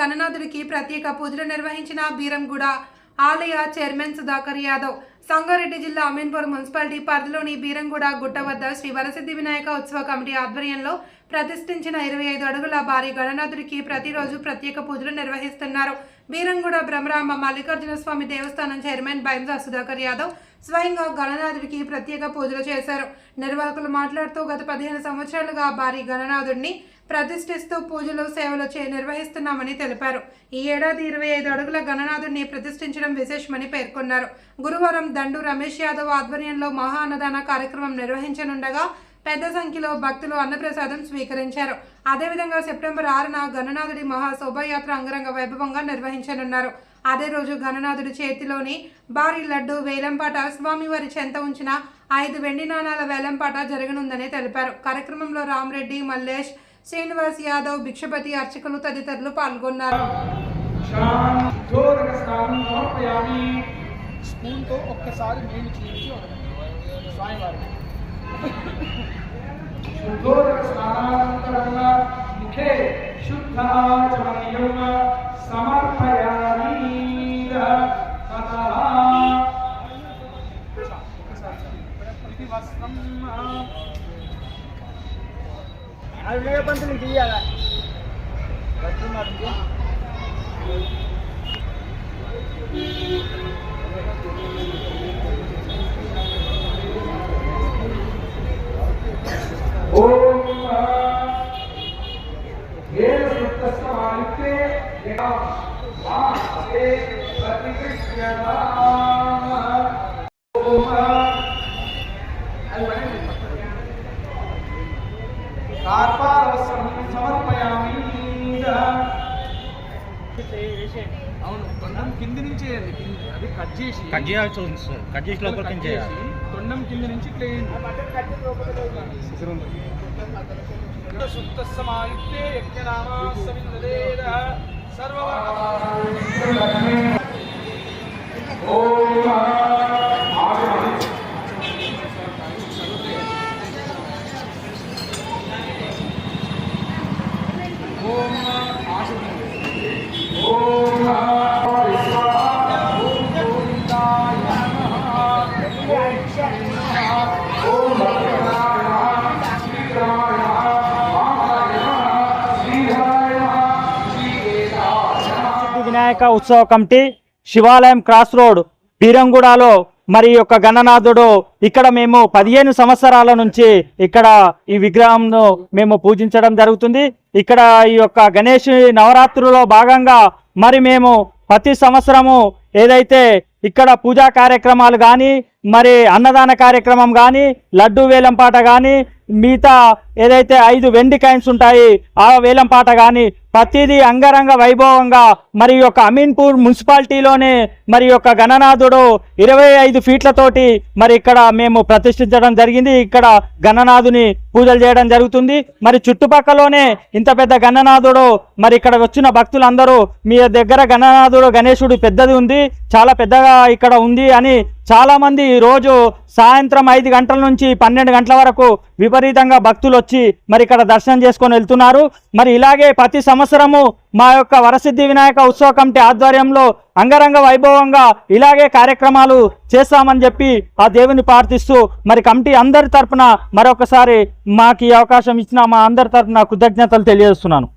గణనాథుడికి ప్రత్యేక పూజలు నిర్వహించిన బీరంగూడ ఆలయ చైర్మన్ సుధాకర్ యాదవ్ సంగారెడ్డి జిల్లా అమీన్పూర్ మున్సిపాలిటీ పరిధిలోని బీరంగూడ గుట్ట వద్ద శ్రీ వరసిద్ధి వినాయక ఉత్సవ కమిటీ ఆధ్వర్యంలో ప్రతిష్ఠించిన ఇరవై ఐదు అడుగుల భారీ గణనాథుడికి ప్రతిరోజు ప్రత్యేక పూజలు నిర్వహిస్తున్నారు. బీరంగూడ బ్రహ్మరాంబ మల్లికార్జున స్వామి దేవస్థానం చైర్మన్ బైంజా సుధాకర్ యాదవ్ స్వయంగా గణనాథుడికి ప్రత్యేక పూజలు చేశారు. నిర్వాహకులు మాట్లాడుతూ గత పదిహేను సంవత్సరాలుగా భారీ గణనాథుడిని ప్రతిష్ఠిస్తూ పూజలు సేవలు చే నిర్వహిస్తున్నామని తెలిపారు. ఈ ఏడాది ఇరవై ఐదు అడుగుల గణనాథుడిని ప్రతిష్ఠించడం విశేషమని పేర్కొన్నారు. గురువారం దండు రమేష్ యాదవ్ ఆధ్వర్యంలో మహా అన్నదాన కార్యక్రమం నిర్వహించనుండగా పెద్ద సంఖ్యలో భక్తులు అన్నప్రసాదం స్వీకరించారు. అదేవిధంగా సెప్టెంబర్ ఆరున గణనాథుడి మహా శోభాయాత్ర అంగరంగ వైభవంగా నిర్వహించనున్నారు. అదే రోజు గణనాథుడి చేతిలోని భారీ లడ్డు వేలంపాట స్వామివారి చెంత ఉంచిన ఐదు వెండి నాణాల వేలంపాట జరగనుందని తెలిపారు. కార్యక్రమంలో రామరెడ్డి మల్లేష్ శ్రీనివాస్ యాదవ్ భిక్షపతి అర్చకులు తదితరులు పాల్గొన్నారు. స్పూన్తో ఒక్కసారి నీళ్ళు. స్వామివారికి शुद्धोदकस्नानानन्तरं मुखे शुद्धाचमनीयं समर्पयामि ततः। प्रतिवस्त्रम् अरे मेरे उससे वहाँ से प्रतिकृष्ण कार्पा అవును తొండం కింది నుంచి వేయండి. అది కట్ చేసి కట్ చేయాల్సి ఉంది సార్ కట్ చేసి లోపలికి కట్ చేయాలి చేసి తొండం కింద నుంచి ఇట్లా వేయండి. సుప్త సమాయుక్తే యజ్ఞనామా సవిందేద సర్వవర్ణ వినాయక ఉత్సవ కమిటీ శివాలయం క్రాస్ రోడ్ బీరంగూడలో మరి యొక్క గణనాథుడు ఇక్కడ మేము పదిహేను సంవత్సరాల నుంచి ఇక్కడ ఈ విగ్రహంను మేము పూజించడం జరుగుతుంది. ఇక్కడ ఈ యొక్క గణేష్ నవరాత్రులో భాగంగా మరి మేము ప్రతి సంవత్సరము ఏదైతే ఇక్కడ పూజా కార్యక్రమాలు కానీ మరి అన్నదాన కార్యక్రమం కానీ లడ్డు వేలంపాట కానీ మిగతా ఏదైతే ఐదు వెండి కాయిన్స్ ఉంటాయి ఆ వేలంపాట కానీ ప్రతిదీ అంగరంగ వైభవంగా మరి యొక్క అమీన్పూర్ మున్సిపాలిటీలోనే మరి యొక్క గణనాథుడు ఇరవై ఐదు ఫీట్లతోటి మరి ఇక్కడ మేము ప్రతిష్ఠించడం జరిగింది. ఇక్కడ గణనాథుని పూజలు చేయడం జరుగుతుంది. మరి చుట్టుపక్కలోనే ఇంత పెద్ద గణనాథుడు మరి ఇక్కడ వచ్చిన భక్తులందరూ మీ దగ్గర గణనాథుడు గణేశుడు పెద్దది ఉంది. చాలా పెద్దగా ఇక్కడ ఉంది అని చాలామంది రోజు సాయంత్రం ఐదు గంటల నుంచి పన్నెండు గంటల వరకు విపరీతంగా భక్తులు వచ్చి మరి ఇక్కడ దర్శనం చేసుకొని వెళ్తున్నారు. మరి ఇలాగే ప్రతి సంవత్సరము మా యొక్క వరసిద్ధి వినాయక ఉత్సవ కమిటీ ఆధ్వర్యంలో అంగరంగ వైభవంగా ఇలాగే కార్యక్రమాలు చేస్తామని చెప్పి ఆ దేవుని ప్రార్థిస్తూ మరి కమిటీ అందరి తరపున మరొకసారి మాకు ఈ అవకాశం ఇచ్చిన మా అందరి తరపున కృతజ్ఞతలు తెలియజేస్తున్నాను.